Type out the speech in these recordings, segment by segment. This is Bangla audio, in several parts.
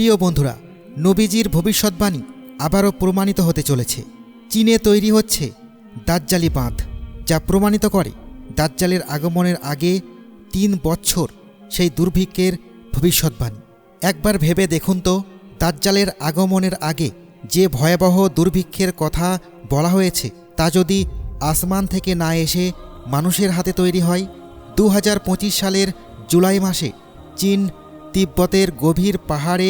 প্রিয় বন্ধুরা, নবীজির ভবিষ্যৎবাণী আবারও প্রমাণিত হতে চলেছে। চীনে তৈরি হচ্ছে দাজ্জালি বাঁধ, যা প্রমাণিত করে দাজ্জালের আগমনের আগে তিন বছর সেই দুর্ভিক্ষের ভবিষ্যৎবাণী। একবার ভেবে দেখুন তো, দাজ্জালের আগমনের আগে যে ভয়াবহ দুর্ভিক্ষের কথা বলা হয়েছে, তা যদি আসমান থেকে না এসে মানুষের হাতে তৈরি হয় দু হাজার পঁচিশ সালের জুলাই মাসে চীন তিব্বতের গভীর পাহাড়ে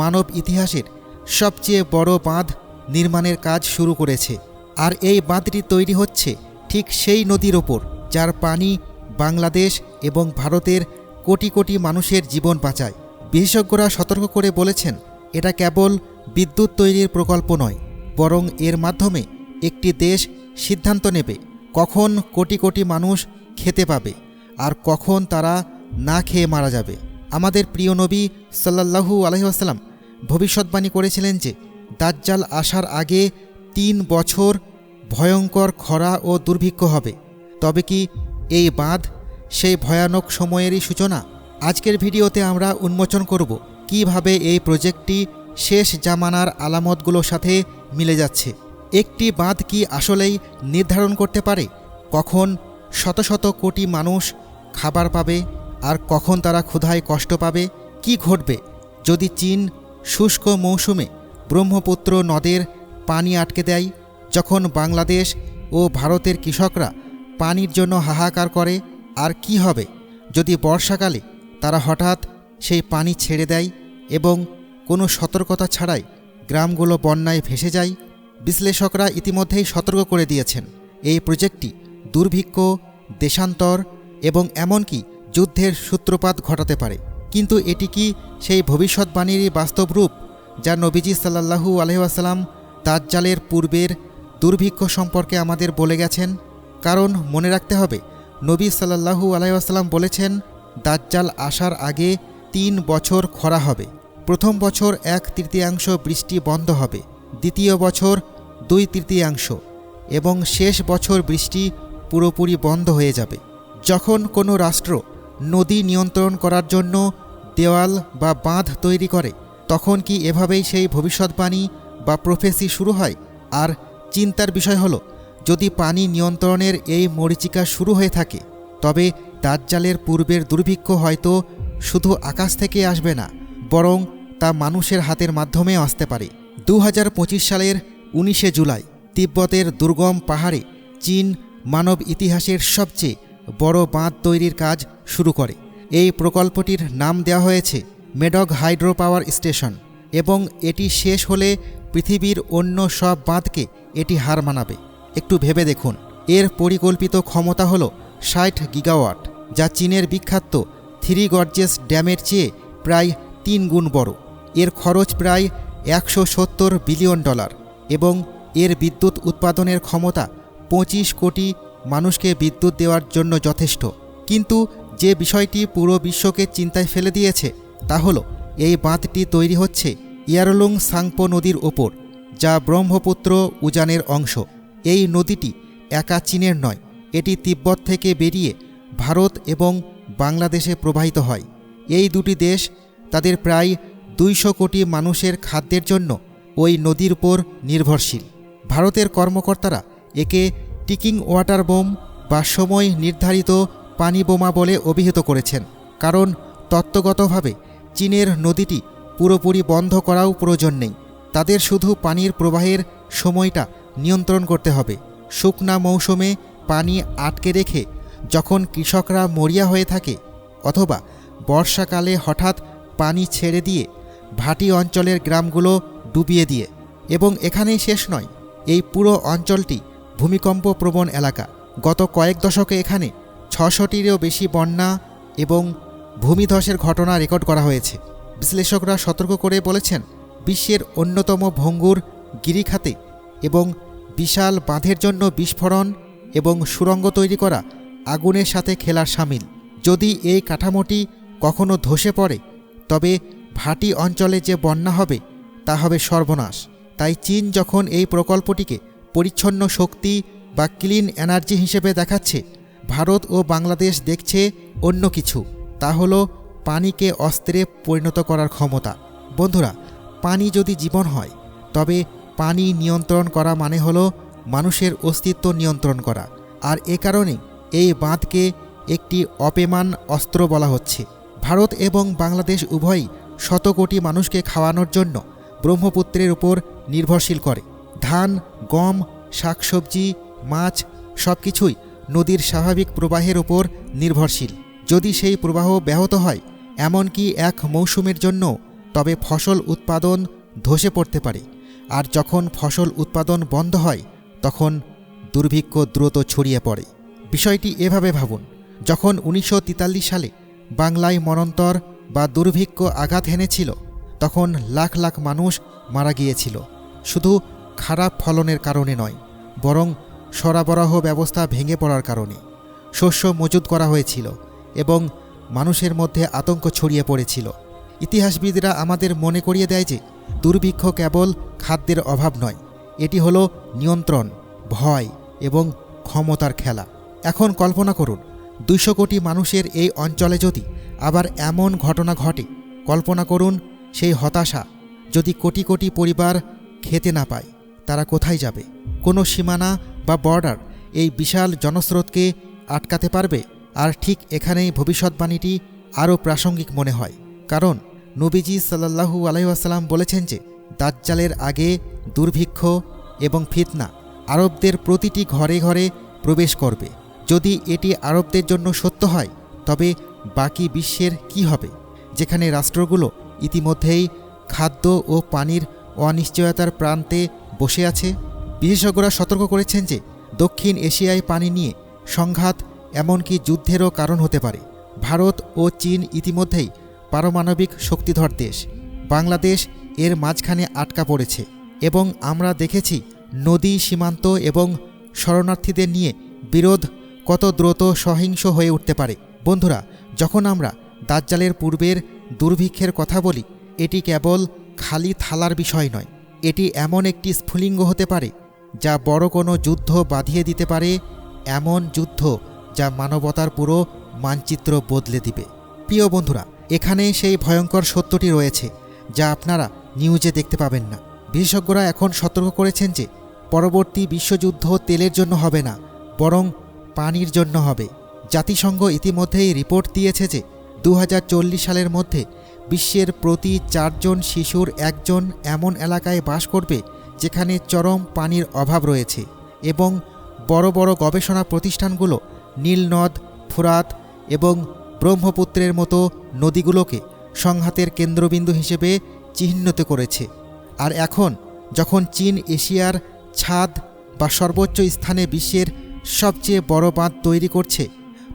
মানব ইতিহাসের সবচেয়ে বড় বাঁধ নির্মাণের কাজ শুরু করেছে। আর এই বাঁধটি তৈরি হচ্ছে ঠিক সেই নদীর ওপর, যার পানি বাংলাদেশ এবং ভারতের কোটি কোটি মানুষের জীবন বাঁচায়। বিশেষজ্ঞরা সতর্ক করে বলেছেন, এটা কেবল বিদ্যুৎ তৈরির প্রকল্প নয়, বরং এর মাধ্যমে একটি দেশ সিদ্ধান্ত নেবে কখন কোটি কোটি মানুষ খেতে পাবে আর কখন তারা না খেয়ে মারা যাবে। আমাদের প্রিয় নবী সাল্লাহু আলহিহাস্লাম ভবিষ্যৎবাণী করেছিলেন যে, দাজ্জাল আসার আগে তিন বছর ভয়ঙ্কর খরা ও দুর্ভিক্ষ হবে। তবে কি এই বাঁধ, সেই ভয়ানক সময়েরই সূচনা? আজকের ভিডিওতে আমরা উন্মোচন করব কীভাবে এই প্রজেক্টটি শেষ জামানার আলামতগুলোর সাথে মিলে যাচ্ছে। একটি বাঁধ কি আসলেই নির্ধারণ করতে পারে? কখন শত শত কোটি মানুষ খাবার পাবে? আর কখন তারা ক্ষুধায় কষ্ট পাবে, কি ঘটবে? যদি চীন শুষ্ক মৌসুমে ব্রহ্মপুত্র নদের পানি আটকে দেয়, যখন বাংলাদেশ ও ভারতের কৃষকরা পানির জন্য হাহাকার করে, আর কি হবে? যদি বর্ষাকালে তারা হঠাৎ সেই পানি ছেড়ে দেয় এবং কোনো সতর্কতা ছাড়াই গ্রামগুলো বন্যায় ভেসে যায়, বিশ্লেষকরা ইতিমধ্যেই সতর্ক করে দিয়েছেন। এই প্রজেক্টটি দুর্ভিক্ষ, দেশান্তর এবং এমনকি যুদ্ধের সূত্রপাত ঘটাতে পারে। কিন্তু এটি কি সেই ভবিষ্যৎবাণীরই বাস্তব রূপ যা নবীজি সাল্লাহু আলহাম দাজ্জালের পূর্বের দুর্ভিক্ষ সম্পর্কে আমাদের বলে গেছেন? কারণ মনে রাখতে হবে, নবী সাল্লাহু আলাইসাল্লাম বলেছেন, দাজ্জাল আসার আগে তিন বছর খরা হবে। প্রথম বছর এক তৃতীয়াংশ বৃষ্টি বন্ধ হবে। দ্বিতীয় বছর দুই তৃতীয়াংশ। এবং শেষ বছর বৃষ্টি পুরোপুরি বন্ধ হয়ে যাবে। যখন কোনো রাষ্ট্র নদী নিয়ন্ত্রণ করার জন্য দেওয়াল বা বাঁধ তৈরি করে। তখন কি এভাবেই সেই ভবিষ্যৎবাণী বা প্রফেসি শুরু হয়? আর চিন্তার বিষয় হলো, যদি পানি নিয়ন্ত্রণের এই মরিচিকা শুরু হয়ে থাকে, তবে দাজ্জালের পূর্বের দুর্ভিক্ষ হয়তো শুধু আকাশ থেকে আসবে না, বরং তা মানুষের হাতের মাধ্যমে আসতে পারে। দু হাজার পঁচিশ সালের উনিশে জুলাই, তিব্বতের দুর্গম পাহাড়ে চীন মানব ইতিহাসের সবচেয়ে বড় বাঁধ তৈরির কাজ শুরু করে। এই প্রকল্পটির নাম দেওয়া হয়েছে মেডগ হাইড্রো পাওয়ার স্টেশন এবং এটি শেষ হলে পৃথিবীর অন্য সব বাঁধকে এটি হার মানাবে। একটু ভেবে দেখুন, এর পরিকল্পিত ক্ষমতা হল ষাট গিগাওয়াট, যা চীনের বিখ্যাত থ্রি গর্জেস ড্যামের চেয়ে প্রায় তিন গুণ বড়। এর খরচ প্রায় একশো সত্তর বিলিয়ন ডলার এবং এর বিদ্যুৎ উৎপাদনের ক্ষমতা পঁচিশ কোটি মানুষকে বিদ্যুৎ দেওয়ার জন্য যথেষ্ট। কিন্তু যে বিষয়টি পুরো বিশ্বকে চিন্তায় ফেলে দিয়েছে, তা হলো, এই বাঁধটি তৈরি হচ্ছে ইয়ারলুং সাংপো নদীর ওপর, যা ব্রহ্মপুত্র উজানের অংশ। এই নদীটি একা চীনের নয়, এটি তিব্বত থেকে বেরিয়ে ভারত এবং বাংলাদেশে প্রবাহিত হয়। এই দুটি দেশ তাদের প্রায় দুইশো কোটি মানুষের খাদ্যের জন্য ওই নদীর উপর নির্ভরশীল। ভারতের কর্মকর্তারা একে টিকিং ওয়াটার বোম বা সময় নির্ধারিত পানি বোমা বলে অভিহিত করেছেন। কারণ তত্ত্বগতভাবে চীনের নদীটি পুরোপুরি বন্ধ করাও প্রয়োজন নেই। তাদের শুধু পানির প্রবাহের সময়টা নিয়ন্ত্রণ করতে হবে। শুকনা মৌসুমে পানি আটকে রেখে যখন কৃষকরা মরিয়া হয়ে থাকে অথবা বর্ষাকালে হঠাৎ পানি ছেড়ে দিয়ে ভাটি অঞ্চলের গ্রামগুলো ডুবিয়ে দিয়ে। এবং এখানেই শেষ নয়, এই পুরো অঞ্চলটি ভূমিকম্প প্রবণ এলাকা। গত কয়েক দশকে এখানে ছশোটিরও বেশি বন্যা এবং ভূমিধসের ঘটনা রেকর্ড করা হয়েছে। বিশ্লেষকরা সতর্ক করে বলেছেন, বিশ্বের অন্যতম ভঙ্গুর গিরিখাতে এবং বিশাল বাঁধের জন্য বিস্ফোরণ এবং সুরঙ্গ তৈরি করা আগুনের সাথে খেলার সামিল। যদি এই কাঠামোটি কখনো ধসে পড়ে, তবে ভাটি অঞ্চলে যে বন্যা হবে, তা হবে সর্বনাশ। তাই চীন যখন এই প্রকল্পটিকে পরিচ্ছন্ন শক্তি বা ক্লিন এনার্জি হিসেবে দেখাচ্ছে। ভারত ও বাংলাদেশ দেখছে অন্য কিছু। তা হলো, পানিকে অস্ত্রে পরিণত করার ক্ষমতা। বন্ধুরা, পানি যদি জীবন হয়, তবে পানি নিয়ন্ত্রণ করা মানে হলো মানুষের অস্তিত্ব নিয়ন্ত্রণ করা। আর এ কারণে এই বাঁধকে একটি অপেমান অস্ত্র বলা হচ্ছে। ভারত এবং বাংলাদেশ উভয়ই শত কোটি মানুষকে খাওয়ানোর জন্য ব্রহ্মপুত্রের উপর নির্ভরশীল করে। ধান, গম, শাকসবজি, মাছ সব কিছুই নদীর স্বাভাবিক প্রবাহের উপর নির্ভরশীল। যদি সেই প্রবাহ ব্যাহত হয়, এমনকি এক মৌসুমের জন্য, তবে ফসল উৎপাদন ধসে পড়তে পারে। আর যখন ফসল উৎপাদন বন্ধ হয়, তখন দুর্ভিক্ষ দ্রুত ছড়িয়ে পড়ে। বিষয়টি এভাবে ভাবুন, যখন উনিশশো তেতাল্লিশ সালে বাংলায় মনন্তর বা দুর্ভিক্ষ আঘাত হেনেছিল, তখন লাখ লাখ মানুষ মারা গিয়েছিল। শুধু খারাপ ফলনের কারণে নয়, বরং সরবরাহ ব্যবস্থা ভেঙে পড়ার কারণে। শস্য মজুত করা হয়েছিল এবং মানুষের মধ্যে আতঙ্ক ছড়িয়ে পড়েছিল। ইতিহাসবিদরা আমাদের মনে করিয়ে দেয় যে, দুর্ভিক্ষ কেবল খাদ্যের অভাব নয়, এটি হলো নিয়ন্ত্রণ, ভয় এবং ক্ষমতার খেলা। এখন কল্পনা করুন, দুইশো কোটি মানুষের এই অঞ্চলে যদি আবার এমন ঘটনা ঘটে, কল্পনা করুন সেই হতাশা যদি কোটি কোটি পরিবার খেতে না পায়। তারা কোথায় যাবে? কোনো সীমানা বা বর্ডার এই বিশাল জনস্রোতকে আটকাতে পারবে? আর ঠিক এখানেই ভবিষ্যৎবাণীটি আরও প্রাসঙ্গিক মনে হয়। কারণ নবীজি সাল্লাহু আলাইসাল্লাম বলেছেন যে, দাজ্জালের আগে দুর্ভিক্ষ এবং ফিতনা আরবদের প্রতিটি ঘরে ঘরে প্রবেশ করবে। যদি এটি আরবদের জন্য সত্য হয়, তবে বাকি বিশ্বের কি হবে? যেখানে রাষ্ট্রগুলো ইতিমধ্যেই খাদ্য ও পানির অনিশ্চয়তার প্রান্তে বসে আছে। বিশেষজ্ঞরা সতর্ক করেছেন যে, দক্ষিণ এশিয়ায় পানি নিয়ে সংঘাত এমনকি যুদ্ধেরও কারণ হতে পারে। ভারত ও চীন ইতিমধ্যেই পারমাণবিক শক্তিধর দেশ। বাংলাদেশ এর মাঝখানে আটকা পড়েছে এবং আমরা দেখেছি নদী সীমান্ত এবং শরণার্থীদের নিয়ে বিরোধ কত দ্রুত সহিংস হয়ে উঠতে পারে। বন্ধুরা, যখন আমরা দাজ্জালের পূর্বের দুর্ভিক্ষের কথা বলি, এটি কেবল খালি থালার বিষয় নয়। এটি এমন একটি স্ফুলিঙ্গ হতে পারে, যা বড় কোনো যুদ্ধ বাঁধিয়ে দিতে পারে, এমন যুদ্ধ যা মানবতার পুরো মানচিত্র বদলে দিবে। প্রিয় বন্ধুরা, এখানে সেই ভয়ঙ্কর সত্যটি রয়েছে, যা আপনারা নিউজে দেখতে পাবেন না। বিশেষজ্ঞরা এখন সতর্ক করেছেন যে, পরবর্তী বিশ্বযুদ্ধ তেলের জন্য হবে না, বরং পানির জন্য হবে। জাতিসংঘ ইতিমধ্যেই রিপোর্ট দিয়েছে যে দু হাজার চল্লিশ সালের মধ্যে বিশ্বের প্রতি চারজন শিশুর একজন এমন এলাকায় বাস করবে যেখানে চরম পানির অভাব রয়েছে এবং বড় বড় গবেষণা প্রতিষ্ঠানগুলো নীলনদ, ফুরাত এবং ব্রহ্মপুত্রের মতো নদীগুলোকে সংঘাতের কেন্দ্রবিন্দু হিসেবে চিহ্নিত করেছে। আর এখন যখন চীন এশিয়ার ছাদ বা সর্বোচ্চ স্থানে বিশ্বের সবচেয়ে বড় বাঁধ তৈরি করছে,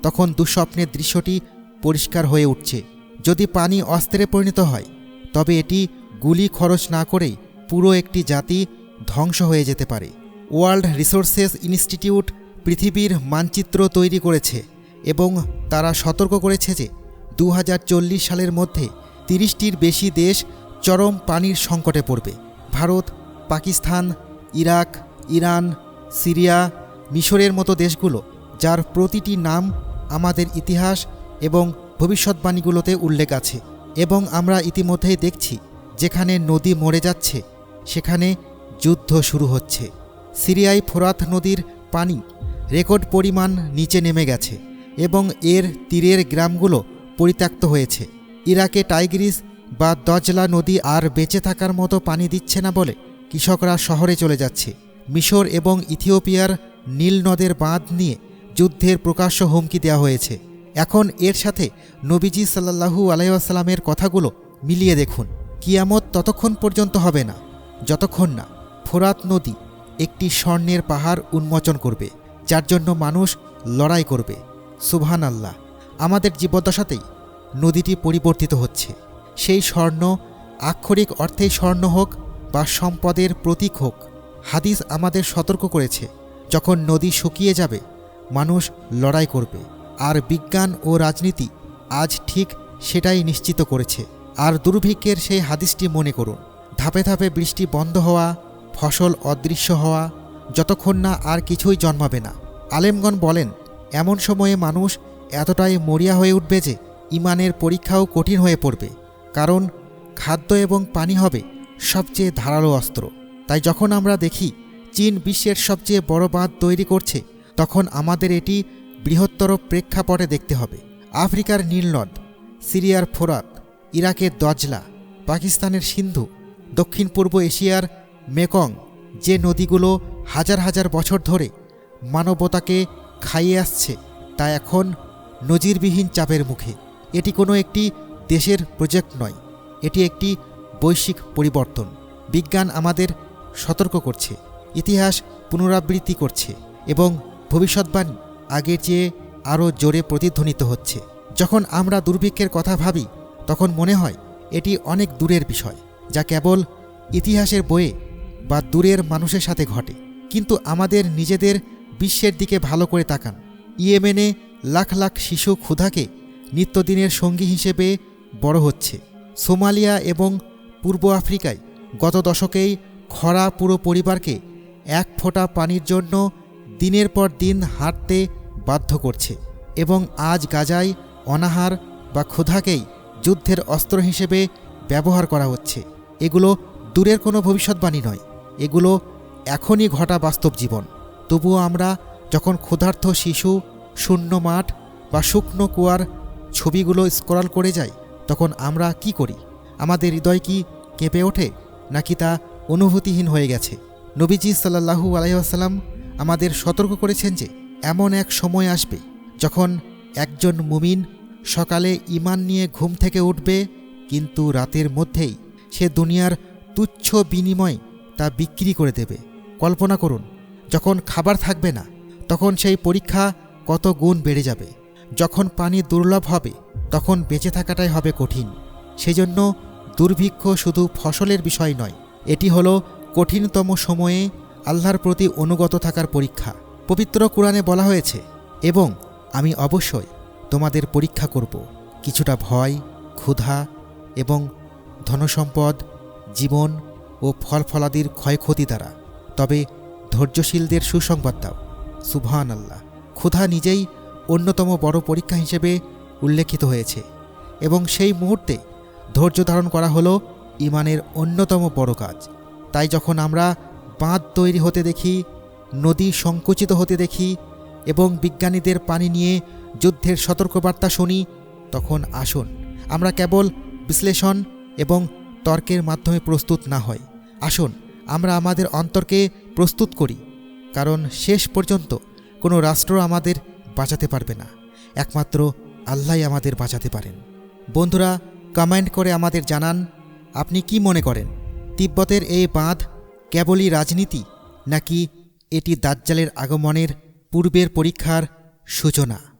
তখন দুঃস্বপ্নের দৃশ্যটি পরিষ্কার হয়ে উঠছে। যদি পানি অস্ত্রে পরিণত হয়, তবে এটি গুলি খরচ না করেই পুরো একটি জাতি ধ্বংস হয়ে যেতে পারে। ওয়ার্ল্ড রিসোর্সেস ইনস্টিটিউট পৃথিবীর মানচিত্র তৈরি করেছে এবং তারা সতর্ক করেছে যে দু হাজার চল্লিশ সালের মধ্যে তিরিশটির বেশি দেশ চরম পানির সংকটে পড়বে। Bharat, Pakistan, Iraq, Iran, Syria, মিশরের মতো দেশগুলো, যার প্রতিটি নাম আমাদের ইতিহাস এবং ভবিষ্যৎবাণীগুলোতে উল্লেখ আছে এবং আমরা ইতিমধ্যেই দেখছি যেখানে নদী মরে যাচ্ছে, সেখানে যুদ্ধ শুরু হচ্ছে। সিরিয়ায় ফোরাত নদীর পানি রেকর্ড পরিমাণ নিচে নেমে গেছে এবং এর তীরের গ্রামগুলো পরিত্যক্ত হয়েছে। ইরাকে টাইগ্রিস বা দজলা নদী আর বেঁচে থাকার মতো পানি দিচ্ছে না বলে কৃষকরা শহরে চলে যাচ্ছে। মিশর এবং ইথিওপিয়ার নীল নদের বাঁধ নিয়ে যুদ্ধের প্রকাশ্য হুমকি দেওয়া হয়েছে। এখন এর সাথে নবীজি সাল্লাহু আলাইসাল্লামের কথাগুলো মিলিয়ে দেখুন। কিয়ামত ততক্ষণ পর্যন্ত হবে না, যতক্ষণ না ফোরাত নদী একটি স্বর্ণের পাহাড় উন্মোচন করবে, যার জন্য মানুষ লড়াই করবে। সুবহান আল্লাহ আমাদের জীবদ্দশাতেই নদীটি পরিবর্তিত হচ্ছে। সেই স্বর্ণ আক্ষরিক অর্থেই স্বর্ণ হোক বা সম্পদের প্রতীক হোক, হাদিস আমাদের সতর্ক করেছে, যখন নদী শুকিয়ে যাবে, মানুষ লড়াই করবে। বিজ্ঞান ও রাজনীতি আজ ঠিক সেটাই নিশ্চিত করেছে। আর দুর্ভিক্ষের সেই হাদিসটি মনে করুন। ধাপে ধাপে বৃষ্টি বন্ধ হওয়া, ফসল অদৃশ্য হওয়া, যতক্ষণ না আর কিছুই জন্মাবে না। আলেমগণ বলেন, এমন সময়ে মানুষ এতটাই মরিয়া হয়ে উঠবে যে ইমানের পরীক্ষাও কঠিন হয়ে পড়বে। কারণ খাদ্য এবং পানি হবে সবচেয়ে ধারালো অস্ত্র। তাই যখন আমরা দেখি চীন বিশ্বের সবচেয়ে বড় বাঁধ তৈরি করছে, তখন আমাদের এটি বৃহত্তর প্রেক্ষাপটে দেখতে হবে। আফ্রিকার নীলনদ, সিরিয়ার ফোরাত, ইরাকের দজলা, পাকিস্তানের সিন্ধু দক্ষিণ পূর্ব এশিয়ার মেকং, যে নদীগুলো হাজার হাজার বছর ধরে মানবতাকে খাইয়ে আসছে, তা এখন নজিরবিহীন চাপের মুখে। এটি কোনো একটি দেশের প্রজেক্ট নয়, এটি একটি বৈশ্বিক পরিবর্তন। বিজ্ঞান আমাদের সতর্ক করছে, ইতিহাস পুনরাবৃত্তি করছে এবং ভবিষ্যৎবাণী আগের চেয়ে আরও জোরে প্রতিধ্বনিত হচ্ছে। যখন আমরা দুর্ভিক্ষের কথা ভাবি, তখন মনে হয় এটি অনেক দূরের বিষয়, যা কেবল ইতিহাসের বইয়ে বা দূরের মানুষের সাথে ঘটে। কিন্তু আমাদের নিজেদের বিশ্বের দিকে ভালো করে তাকান। ইয়েমেনে লাখ লাখ শিশু ক্ষুধাকে নিত্যদিনের সঙ্গী হিসেবে বড় হচ্ছে। সোমালিয়া এবং পূর্ব আফ্রিকায় গত দশকেই খরা পুরো পরিবারকে এক ফোঁটা পানির জন্য দিনের পর দিন হাঁটতে বাধ্য করছে এবং আজ গাজায় অনাহার বা ক্ষুধাকেই যুদ্ধের অস্ত্র হিসেবে ব্যবহার করা হচ্ছে। এগুলো দূরের কোনো ভবিষ্যৎবাণী নয়। এগুলো এখনই ঘটা বাস্তব জীবন। তবুও আমরা যখন ক্ষুধার্থ শিশু, শূন্য মাঠ বা শুকনো কুয়ার ছবিগুলো স্ক্রল করে যাই, তখন আমরা কি করি? আমাদের হৃদয় কি কেঁপে ওঠে, নাকি তা অনুভূতিহীন হয়ে গেছে? নবীজি সাল্লাহু আলাইসাল্লাম আমাদের সতর্ক করেছেন যে এমন এক সময় আসবে যখন একজন মুমিন সকালে ইমান নিয়ে ঘুম থেকে উঠবে, কিন্তু রাতের মধ্যেই সে দুনিয়ার তুচ্ছ বিনিময় তা বিক্রি করে দেবে। কল্পনা করুন, যখন খাবার থাকবে না, তখন সেই পরীক্ষা কত গুণ বেড়ে যাবে। যখন পানি দুর্লভ হবে, তখন বেঁচে থাকাটাই হবে কঠিন। সেজন্য দুর্ভিক্ষ শুধু ফসলের বিষয় নয়, এটি হলো কঠিনতম সময়ে আল্লাহর প্রতি অনুগত থাকার পরীক্ষা। পবিত্র কোরআনে বলা হয়েছে, এবং আমি অবশ্যই তোমাদের পরীক্ষা করব। কিছুটা ভয়, ক্ষুধা এবং ধনসম্পদ, জীবন ও ফলফলাদির ক্ষয়ক্ষতি দ্বারা। তবে ধৈর্যশীলদের সুসংবাদ দাও। সুবহান আল্লাহ ক্ষুধা নিজেই অন্যতম বড় পরীক্ষা হিসেবে উল্লেখিত হয়েছে, এবং সেই মুহূর্তে ধৈর্য ধারণ করা হলো ইমানের অন্যতম বড় কাজ। তাই যখন আমরা বাঁধ তৈরি হতে দেখি নদী সংকুচিত হতে দেখি এবং বিজ্ঞানীদের পানি নিয়ে যুদ্ধের সতর্কবার্তা শুনি, তখন আসুন, আমরা কেবল বিশ্লেষণ এবং তর্কের মাধ্যমে প্রস্তুত না হয় আসুন, আমরা আমাদের অন্তরকে প্রস্তুত করি, কারণ শেষ পর্যন্ত কোনো রাষ্ট্র আমাদের বাঁচাতে পারবে না, একমাত্র আল্লাহই আমাদের বাঁচাতে পারেন। বন্ধুরা, কমেন্ট করে আমাদের জানান, আপনি কি মনে করেন, তিব্বতের এই বাঁধ কেবলই রাজনীতি নাকি এটি দাজ্জালের আগমনের পূর্বের পরীক্ষার সূচনা।